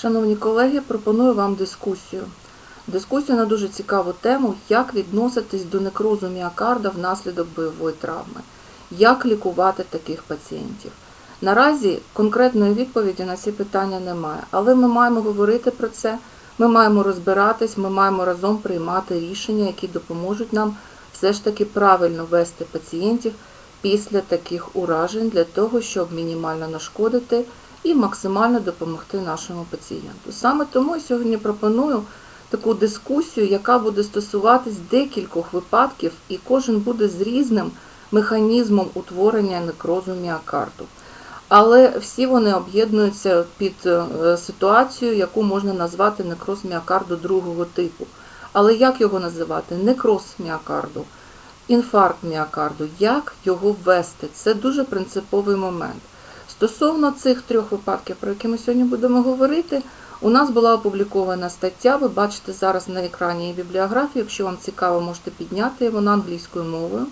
Шановні колеги, пропоную вам дискусію. Дискусію на дуже цікаву тему, як відноситись до некрозу міокарда внаслідок бойової травми, як лікувати таких пацієнтів. Наразі конкретної відповіді на ці питання немає, але ми маємо говорити про це, ми маємо розбиратись, ми маємо разом приймати рішення, які допоможуть нам все ж таки правильно вести пацієнтів після таких уражень для того, щоб мінімально нашкодити і максимально допомогти нашому пацієнту. Саме тому я сьогодні пропоную таку дискусію, яка буде стосуватись декількох випадків, і кожен буде з різним механізмом утворення некрозу міокарду. Але всі вони об'єднуються під е, ситуацію, яку можна назвати некроз міокарду другого типу. Але як його називати? Некроз міокарду, інфаркт міокарду, як його ввести? Це дуже принциповий момент. Стосовно цих трьох випадків, про які ми сьогодні будемо говорити, у нас була опублікована стаття. Ви бачите зараз на екрані її бібліографію. Якщо вам цікаво, можете підняти вона англійською мовою.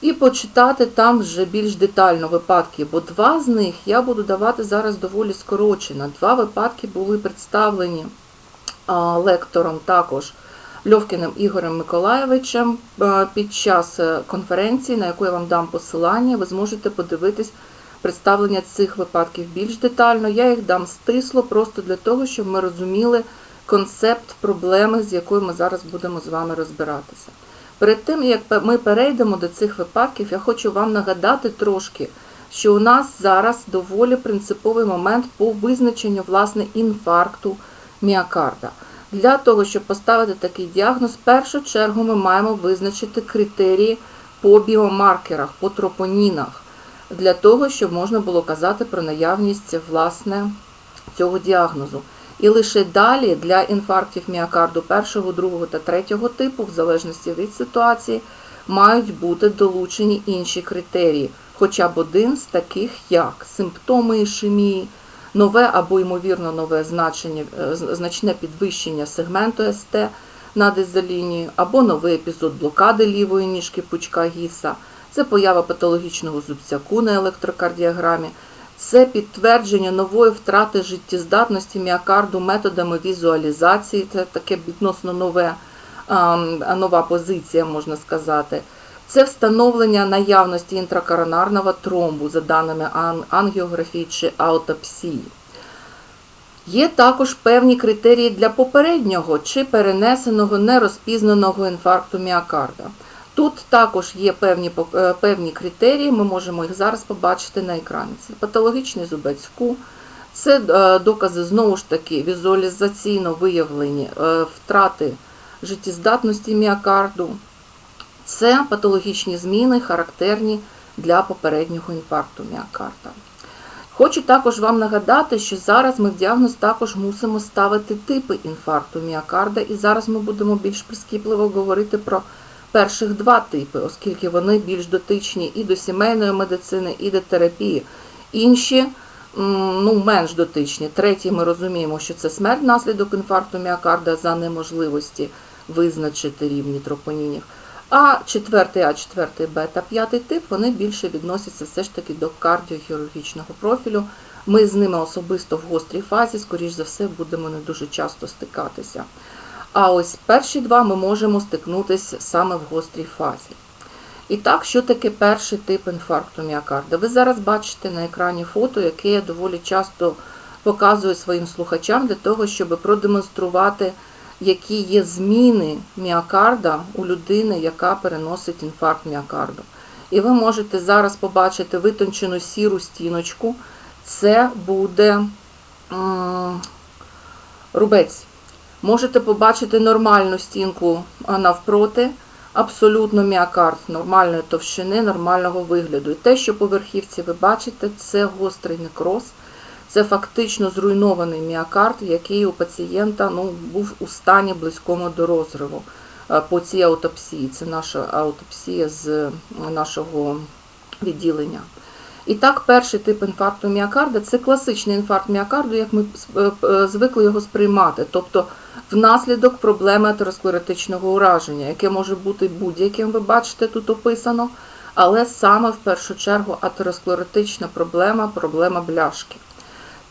І почитати там вже більш детально випадки, бо два з них я буду давати зараз доволі скорочено. Два випадки були представлені лектором також Льовкіним Ігорем Миколаєвичем під час е, конференції, на яку я вам дам посилання. Ви зможете подивитись представлення цих випадків більш детально. Я їх дам стисло, просто для того, щоб ми розуміли концепт проблеми, з якою ми зараз будемо з вами розбиратися. Перед тим, як ми перейдемо до цих випадків, я хочу вам нагадати трошки, що у нас зараз доволі принциповий момент по визначенню власне інфаркту міокарда. Для того, щоб поставити такий діагноз, в першу чергу ми маємо визначити критерії по біомаркерах, по тропонінах, для того, щоб можна було казати про наявність власне цього діагнозу. І лише далі для інфарктів міокарду першого, другого та третього типу, в залежності від ситуації, мають бути долучені інші критерії, хоча б один з таких, як симптоми ішемії, нове або ймовірно нове значення, е, значне підвищення сегменту СТ над ізолінією, або новий епізод блокади лівої ніжки пучка гіса, це поява патологічного зубцяку на електрокардіограмі. Це підтвердження нової втрати життєздатності міокарду методами візуалізації, це таке відносно нове, нова позиція, можна сказати. Це встановлення наявності інтракоронарного тромбу за даними ангіографії чи аутопсії. Є також певні критерії для попереднього чи перенесеного нерозпізнаного інфаркту міокарда. Тут також є певні певні критерії, ми можемо їх зараз побачити на екрані. Це патологічний зубець ку, це докази знову ж таки візуалізаційно виявлені втрати життєздатності міокарду. Це патологічні зміни, характерні для попереднього інфаркту міокарда. Хочу також вам нагадати, що зараз ми в діагноз також мусимо ставити типи інфаркту міокарда, і зараз ми будемо більш прискіпливо говорити про перших два типи, оскільки вони більш дотичні і до сімейної медицини, і до терапії. Інші ну, менш дотичні. Третій, ми розуміємо, що це смерть внаслідок інфаркту міокарда за неможливості визначити рівні тропонінів. А четвертий А, четвертий Б та п'ятий тип вони більше відносяться все ж таки до кардіохірургічного профілю. Ми з ними особисто в гострій фазі, скоріш за все, будемо не дуже часто стикатися. А ось перші два ми можемо стикнутися саме в гострій фазі. І так, що таке перший тип інфаркту міокарда? Ви зараз бачите на екрані фото, яке я доволі часто показую своїм слухачам для того, щоб продемонструвати, які є зміни міокарда у людини, яка переносить інфаркт міокарду. І ви можете зараз побачити витончену сіру стіночку. Це буде рубець. Можете побачити нормальну стінку навпроти, абсолютно міокард нормальної товщини, нормального вигляду. І те, що по верхівці ви бачите, це гострий некроз, це фактично зруйнований міокард, який у пацієнта ну, був у стані близькому до розриву по цій аутопсії. Це наша аутопсія з нашого відділення. І так, перший тип інфаркту міокарда це класичний інфаркт міокарду, як ми звикли його сприймати. Тобто внаслідок проблеми атеросклеротичного ураження, яке може бути будь-яким, ви бачите, тут описано, але саме в першу чергу атеросклеротична проблема, проблема бляшки.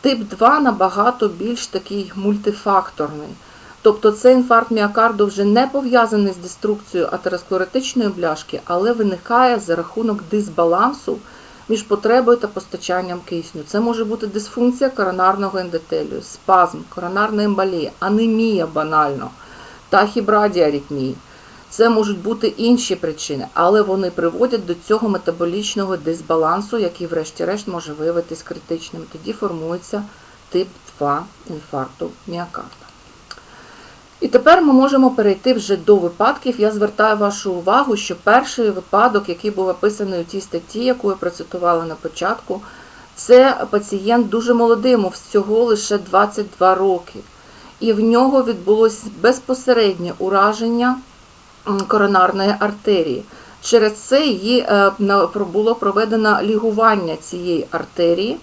Тип 2 набагато більш такий мультифакторний. Тобто цей інфаркт міокарду вже не пов'язаний з деструкцією атеросклеротичної бляшки, але виникає за рахунок дисбалансу між потребою та постачанням кисню. Це може бути дисфункція коронарного ендотелію, спазм, коронарна емболія, анемія банально, тахібрадіаритмії. Це можуть бути інші причини, але вони приводять до цього метаболічного дисбалансу, який, врешті-решт, може виявитись критичним. Тоді формується тип 2 інфаркту міокарда. І тепер ми можемо перейти вже до випадків. Я звертаю вашу увагу, що перший випадок, який був описаний у тій статті, яку я процитувала на початку, це пацієнт дуже молодий, йому всього лише 22 роки. І в нього відбулось безпосереднє ураження коронарної артерії. Через це її е, було проведено лігування цієї артерії.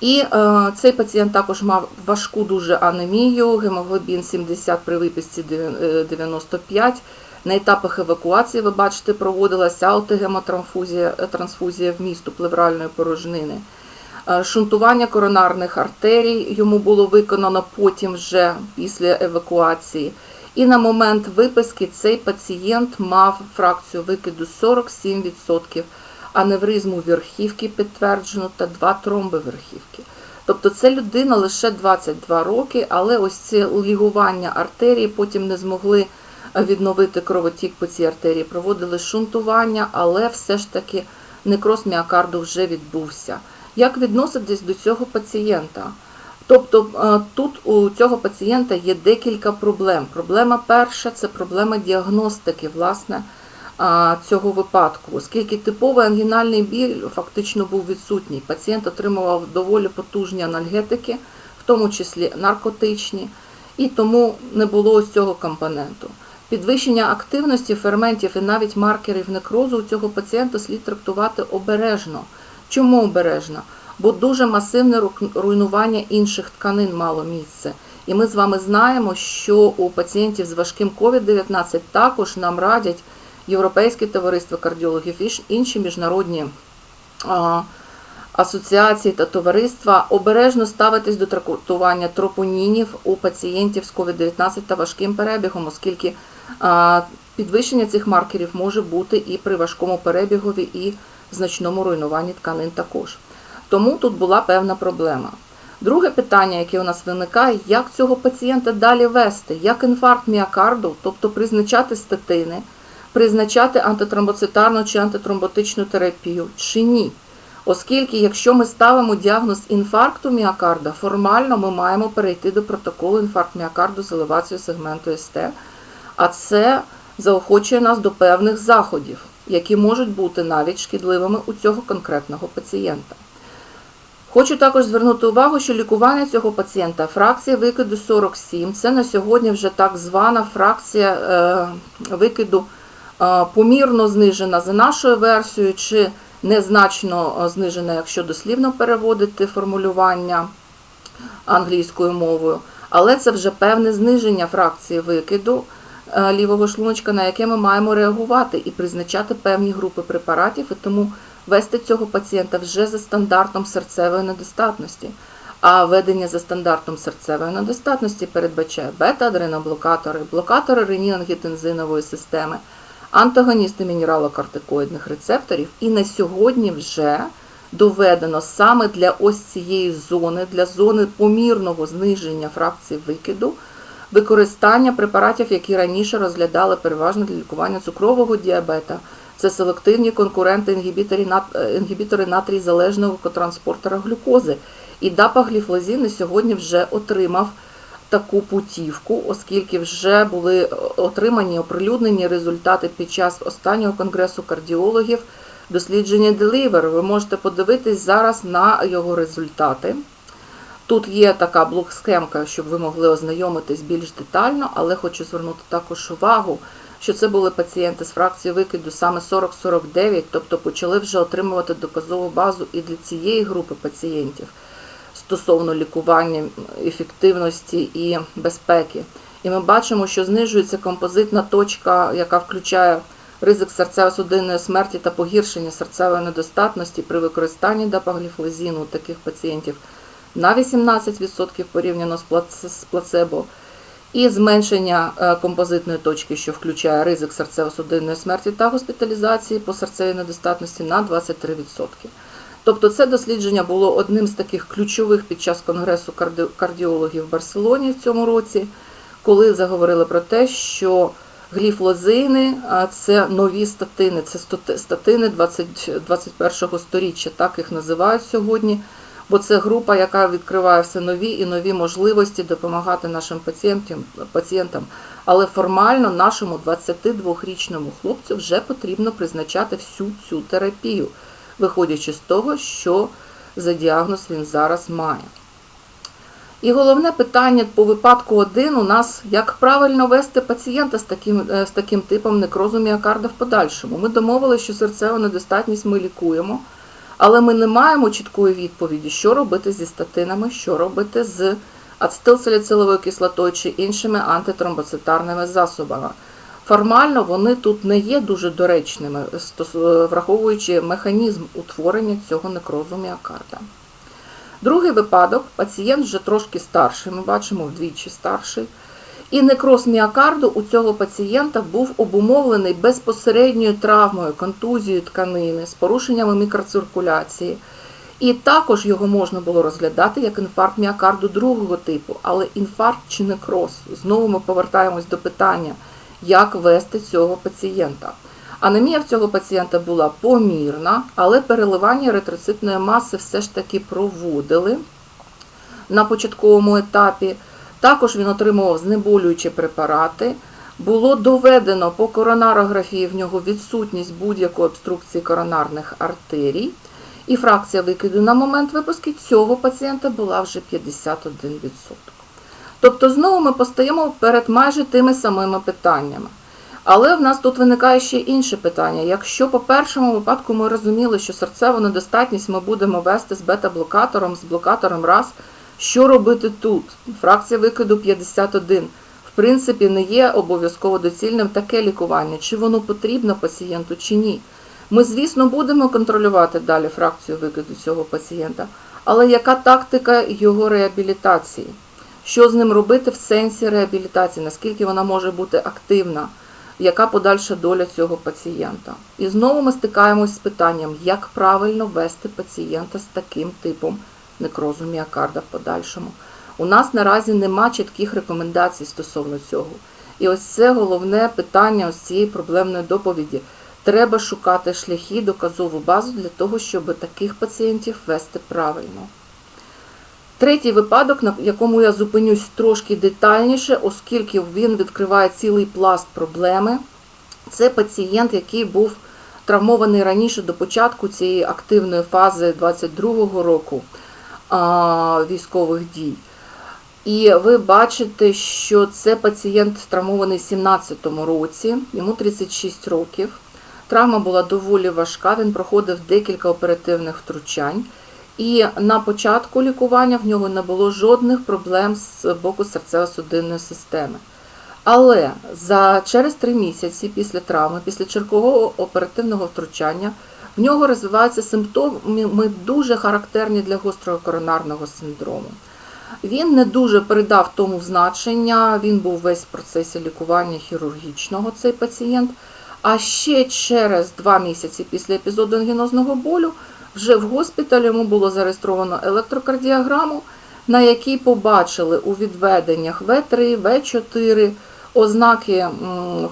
І е, цей пацієнт також мав важку дуже анемію, гемоглобін 70 при виписці дев'ян- е, 95. На етапах евакуації, ви бачите, проводилася аутогемотрамфузія е, вмісту плевральної порожнини. Е, Шунтування коронарних артерій йому було виконано потім вже після евакуації. І на момент виписки цей пацієнт мав фракцію викиду 47%, аневризму верхівки підтверджено та два тромби верхівки. Тобто це людина лише 22 роки, але ось це лігування артерії потім не змогли відновити кровотік по цій артерії, проводили шунтування, але все ж таки некроз міокарду вже відбувся. Як відноситись до цього пацієнта? Тобто е, тут у цього пацієнта є декілька проблем. Проблема перша це проблема діагностики власне цього випадку, оскільки типовий ангінальний біль фактично був відсутній. Пацієнт отримував доволі потужні анальгетики, в тому числі наркотичні, і тому не було ось цього компоненту. Підвищення активності ферментів і навіть маркерів некрозу у цього пацієнта слід трактувати обережно. Чому обережно? Бо дуже масивне ру- руйнування інших тканин мало місце. І ми з вами знаємо, що у пацієнтів з важким COVID-19 також нам радять Європейське товариство кардіологів і інші міжнародні асоціації та товариства обережно ставитись до трактування тропонінів у пацієнтів з COVID-19 та важким перебігом, оскільки підвищення цих маркерів може бути і при важкому перебігові, і значному руйнуванні тканин також. Тому тут була певна проблема. Друге питання, яке у нас виникає, як цього пацієнта далі вести, як інфаркт міокарду, тобто призначати статини, призначати антитромбоцитарну чи антитромботичну терапію, чи ні. Оскільки, якщо ми ставимо діагноз інфаркту міокарда, формально ми маємо перейти до протоколу інфаркт міокарду з елевацією сегменту СТ, а це заохочує нас до певних заходів, які можуть бути навіть шкідливими у цього конкретного пацієнта. Хочу також звернути увагу, що лікування цього пацієнта фракція викиду 47 це на сьогодні вже так звана фракція е, викиду помірно знижена за нашою версією, чи незначно е, знижена, якщо дослівно переводити формулювання англійською мовою. Але це вже певне зниження фракції викиду е, лівого шлуночка, на яке ми маємо реагувати і призначати певні групи препаратів, і тому вести цього пацієнта вже за стандартом серцевої недостатності. А ведення за стандартом серцевої недостатності передбачає бета-адреноблокатори, блокатори ренін-ангітензинової системи, антагоністи мінералокортикоїдних рецепторів. І на сьогодні вже доведено саме для ось цієї зони, для зони помірного зниження фракції викиду, використання препаратів, які раніше розглядали переважно для лікування цукрового діабета. Це селективні конкуренти інгібітори, е, натрій залежного котранспортера глюкози. І дапагліфлозін сьогодні вже отримав таку путівку, оскільки вже були е, отримані оприлюднені результати під час останнього конгресу кардіологів дослідження Deliver. Ви можете подивитись зараз на його результати. Тут є така блок-схемка, щоб ви могли ознайомитись більш детально, але хочу звернути також увагу, що це були пацієнти з фракцією викиду саме 40-49, тобто почали вже отримувати доказову базу і для цієї групи пацієнтів стосовно лікування, ефективності і безпеки. І ми бачимо, що знижується композитна точка, яка включає ризик серцево-судинної смерті та погіршення серцевої недостатності при використанні дапагліфлозіну у таких пацієнтів на 18% порівняно з плацебо, і зменшення е, композитної точки, що включає ризик серцево-судинної смерті та госпіталізації по серцевій недостатності на 23%. Тобто це дослідження було одним з таких ключових під час конгресу кардіологів в Барселоні в цьому році, коли заговорили про те, що гліфлозини це нові статини, це статини 20, 21 сторіччя, так їх називають сьогодні. Бо це група, яка відкриває все нові і нові можливості допомагати нашим пацієнтам, пацієнтам. Але формально нашому 22-річному хлопцю вже потрібно призначати всю цю терапію, виходячи з того, що за діагноз він зараз має. І головне питання по випадку 1 у нас, як правильно вести пацієнта з таким, е, з таким типом некрозу міокарда в подальшому. Ми домовилися, що серцеву недостатність ми лікуємо, але ми не маємо чіткої відповіді, що робити зі статинами, що робити з ацетилсаліциловою кислотою чи іншими антитромбоцитарними засобами. Формально вони тут не є дуже доречними, враховуючи механізм утворення цього некрозу міокарда. Другий випадок пацієнт вже трошки старший, ми бачимо вдвічі старший. І некроз міокарду у цього пацієнта був обумовлений безпосередньою травмою, контузією тканини з порушеннями мікроциркуляції. І також його можна було розглядати як інфаркт міокарду другого типу, але інфаркт чи некроз. Знову ми повертаємось до питання, як вести цього пацієнта. Анемія в цього пацієнта була помірна, але переливання еритроцитної маси все ж таки проводили на початковому етапі. Також він отримував знеболюючі препарати. Було доведено по коронарографії в нього відсутність будь-якої обструкції коронарних артерій. І фракція викиду на момент випуску цього пацієнта була вже 51%. Тобто знову ми постаємо перед майже тими самими питаннями. Але в нас тут виникає ще інше питання. Якщо по першому випадку ми розуміли, що серцеву недостатність ми будемо вести з бета-блокатором, з блокатором раз, що робити тут? Фракція викиду 51. В принципі, не є обов'язково доцільним таке лікування, чи воно потрібно пацієнту, чи ні. Ми, звісно, будемо контролювати далі фракцію викиду цього пацієнта, але яка тактика його реабілітації? Що з ним робити в сенсі реабілітації? Наскільки вона може бути активна? Яка подальша доля цього пацієнта? І знову ми стикаємось з питанням, як правильно вести пацієнта з таким типом некрозу міокарда в подальшому. У нас наразі нема чітких рекомендацій стосовно цього. І ось це головне питання ось цієї проблемної доповіді. Треба шукати шляхи, доказову базу для того, щоб таких пацієнтів вести правильно. Третій випадок, на якому я зупинюсь трошки детальніше, оскільки він відкриває цілий пласт проблеми. Це пацієнт, який був травмований раніше до початку цієї активної фази 22-го року військових дій. І ви бачите, що це пацієнт травмований в 17-му році, йому 36 років. Травма була доволі важка, він проходив декілька оперативних втручань. І на початку лікування в нього не було жодних проблем з боку серцево-судинної системи. Але за через три місяці після травми, після чергового оперативного втручання, в нього розвиваються симптоми дуже характерні для гострого коронарного синдрому. Він не дуже передав тому значення, він був весь в процесі лікування хірургічного цей пацієнт. А ще через два місяці після епізоду ангінозного болю вже в госпіталі йому було зареєстровано електрокардіограму, на якій побачили у відведеннях В3, В4 ознаки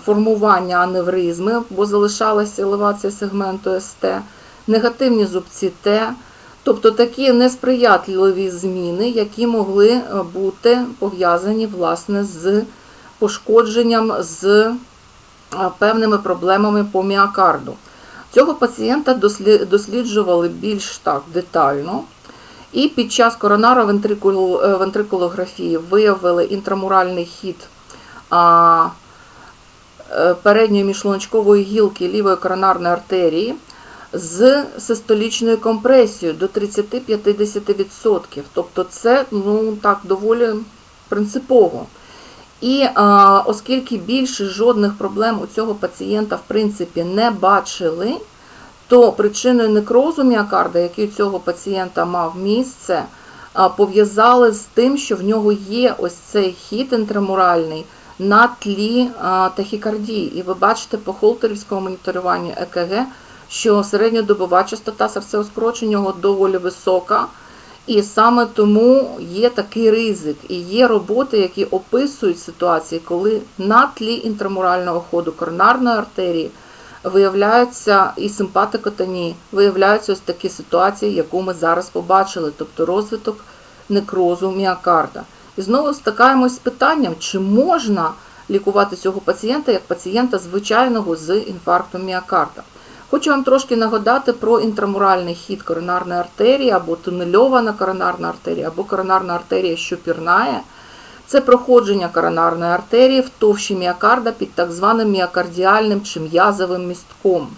формування аневризми, бо залишалася елевація сегменту СТ, негативні зубці Т, тобто такі несприятливі зміни, які могли е, бути пов'язані власне з пошкодженням з е, певними проблемами по міокарду. Цього пацієнта досліджували більш так детально. І під час коронарно-вентрикулографії виявили інтрамуральний хід е, передньої міжшлуночкової гілки лівої коронарної артерії з систолічною компресією до 30-50%. Тобто це ну, так, доволі принципово. І а, оскільки більше жодних проблем у цього пацієнта в принципі не бачили, то причиною некрозу міокарда, який у цього пацієнта мав місце, а, пов'язали з тим, що в нього є ось цей хід інтрамуральний на тлі а, тахікардії. І ви бачите по холтерівському моніторуванню ЕКГ, що середньодобова частота серцеоскорочень у нього доволі висока. І саме тому є такий ризик. І є роботи, які описують ситуації, коли на тлі інтрамурального ходу коронарної артерії виявляються і симпатикотонії, виявляються ось такі ситуації, яку ми зараз побачили, тобто розвиток некрозу міокарда. І знову стикаємось з питанням, чи можна лікувати цього пацієнта як пацієнта звичайного з інфарктом міокарда. Хочу вам трошки нагадати про інтрамуральний хід коронарної артерії, або тунельована коронарна артерія, або коронарна артерія, що пірнає. Це проходження коронарної артерії в товщі міокарда під так званим міокардіальним чи м'язовим містком.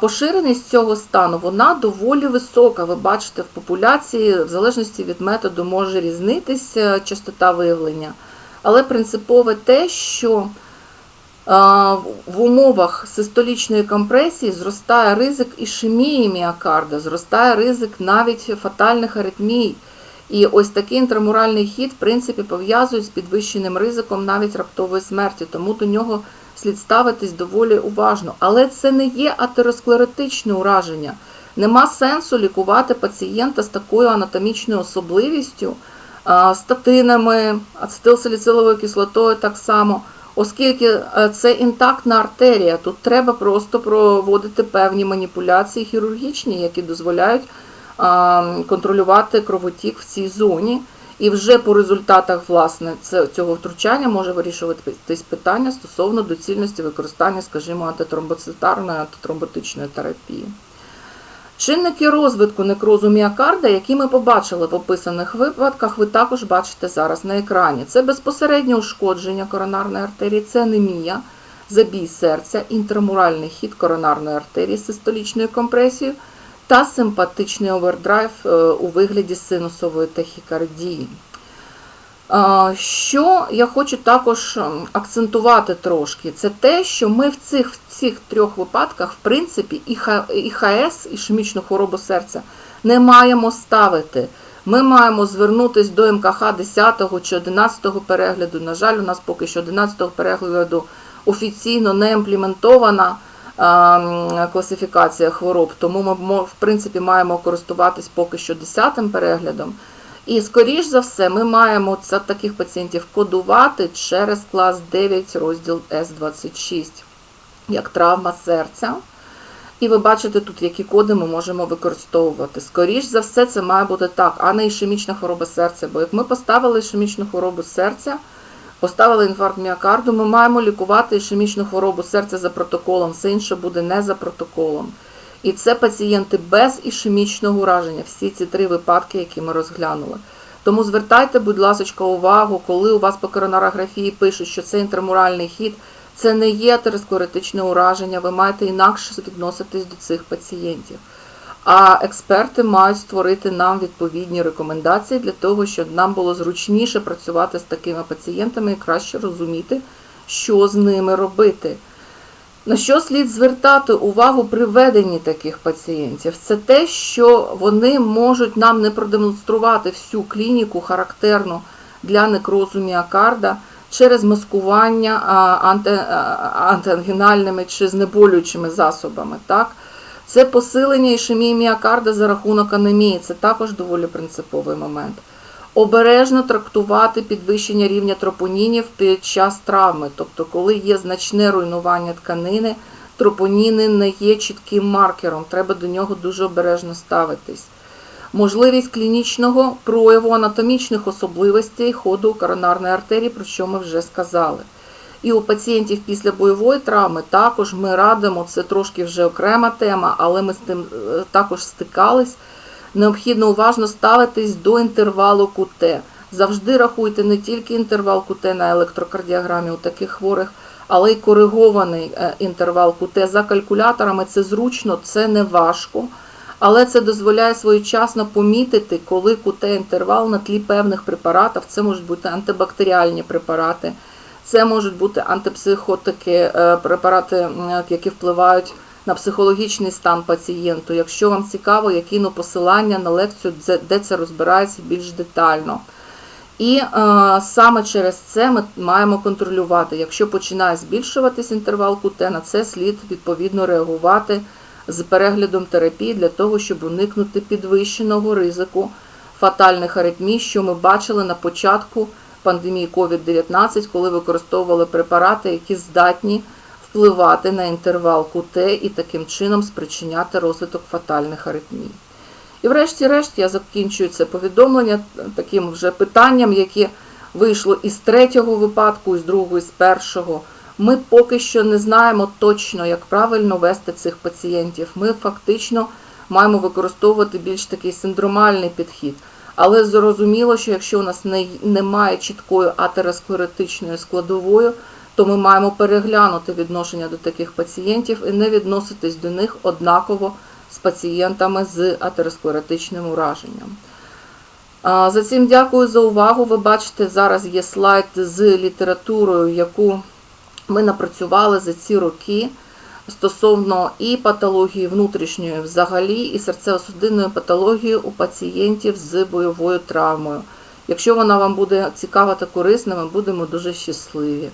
Поширеність цього стану вона доволі висока. Ви бачите, в популяції, в залежності від методу, може різнитися частота виявлення. Але принципове те, що в умовах систолічної компресії зростає ризик ішемії міокарда, зростає ризик навіть фатальних аритмій. І ось такий інтрамуральний хід, в принципі, пов'язують з підвищеним ризиком навіть раптової смерті, тому до нього слід ставитись доволі уважно. Але це не є атеросклеротичне ураження. Нема сенсу лікувати пацієнта з такою анатомічною особливістю, статинами, ацетилсаліциловою кислотою так само, оскільки е, це інтактна артерія. Тут треба просто проводити певні маніпуляції хірургічні, які дозволяють контролювати кровотік в цій зоні. І вже по результатах власне цього втручання може вирішуватись питання стосовно доцільності використання, скажімо, антитромбоцитарної, антитромботичної терапії. Чинники розвитку некрозу міокарда, які ми побачили в описаних випадках, ви також бачите зараз на екрані. Це безпосереднє ушкодження коронарної артерії, це анемія, забій серця, інтрамуральний хід коронарної артерії з систолічною компресією та симпатичний овердрайв е, у вигляді синусової тахікардії. Що я хочу також ем, акцентувати трошки, це те, що ми в цих, в цих трьох випадках, в принципі, і Х- ішемічну хворобу серця, не маємо ставити. Ми маємо звернутися до МКХ 10 чи 11 перегляду. На жаль, у нас поки що 11 перегляду офіційно не імплементована а, класифікація хвороб, тому ми в принципі маємо користуватись поки що 10 переглядом. І, скоріш за все, ми маємо таких пацієнтів кодувати через клас 9 розділ С26 як травма серця. І ви бачите тут, які коди ми можемо використовувати. Скоріш за все, це має бути так, а не ішемічна хвороба серця. Бо як ми поставили ішемічну хворобу серця, поставили інфаркт міокарду, ми маємо лікувати ішемічну хворобу серця за протоколом, все інше буде не за протоколом. І це пацієнти без ішемічного ураження, всі ці три випадки, які ми розглянули. Тому звертайте, будь ласка, увагу, коли у вас по коронарографії пишуть, що це інтрамуральний хід, це не є атеросклеротичне ураження, ви маєте інакше відноситись до цих пацієнтів. А експерти мають створити нам відповідні рекомендації для того, щоб нам було зручніше працювати з такими пацієнтами і краще розуміти, що з ними робити. На що слід звертати увагу при веденні таких пацієнтів? Це те, що вони можуть нам не продемонструвати всю клініку характерну для некрозу міокарда через маскування антиангінальними чи знеболюючими засобами. Так? Це посилення ішемії міокарда за рахунок анемії. Це також доволі принциповий момент. Обережно трактувати підвищення рівня тропонінів під час травми, тобто, коли є значне руйнування тканини, тропоніни не є чітким маркером, треба до нього дуже обережно ставитись. Можливість клінічного прояву анатомічних особливостей ходу коронарної артерії, про що ми вже сказали. І у пацієнтів після бойової травми також ми радимо, це трошки вже окрема тема, але ми з тим е, також стикались. Необхідно уважно ставитись до інтервалу КУТ. Завжди рахуйте не тільки інтервал КУТ на електрокардіограмі у таких хворих, але й коригований е, інтервал КУТ за калькуляторами. Це зручно, це не важко, але це дозволяє своєчасно помітити, коли КУТ інтервал на тлі певних препаратів. Це можуть бути антибактеріальні препарати, це можуть бути антипсихотики, е, препарати, які впливають на психологічний стан пацієнту. Якщо вам цікаво, я кину посилання на лекцію, де- це розбирається більш детально. І е, саме через це ми маємо контролювати. Якщо починає збільшуватись інтервал КУТ, на це слід відповідно реагувати з переглядом терапії для того, щоб уникнути підвищеного ризику фатальних аритмій, що ми бачили на початку пандемії COVID-19, коли використовували препарати, які здатні впливати на інтервал КУТ і таким чином спричиняти розвиток фатальних аритмій. І врешті-решт я закінчую це повідомлення таким вже питанням, яке вийшло із третього випадку, із другого, із першого. Ми поки що не знаємо точно, як правильно вести цих пацієнтів. Ми фактично маємо використовувати більш такий синдромальний підхід. Але зрозуміло, що якщо у нас не, немає чіткої атеросклеротичної складової, то ми маємо переглянути відношення до таких пацієнтів і не відноситись до них однаково з пацієнтами з атеросклеротичним ураженням. За цим дякую за увагу. Ви бачите, зараз є слайд з літературою, яку ми напрацювали за ці роки стосовно і патології внутрішньої взагалі, і серцево-судинної патології у пацієнтів з бойовою травмою. Якщо вона вам буде цікава та корисна, ми будемо дуже щасливі.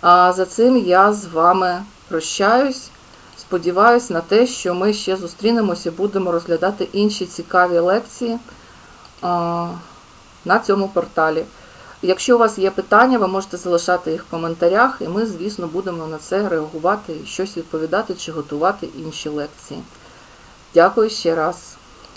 А за цим я з вами прощаюсь. Сподіваюсь на те, що ми ще зустрінемося і будемо розглядати інші цікаві лекції на цьому порталі. Якщо у вас є питання, ви можете залишати їх в коментарях, і ми, звісно, будемо на це реагувати щось відповідати чи готувати інші лекції. Дякую ще раз.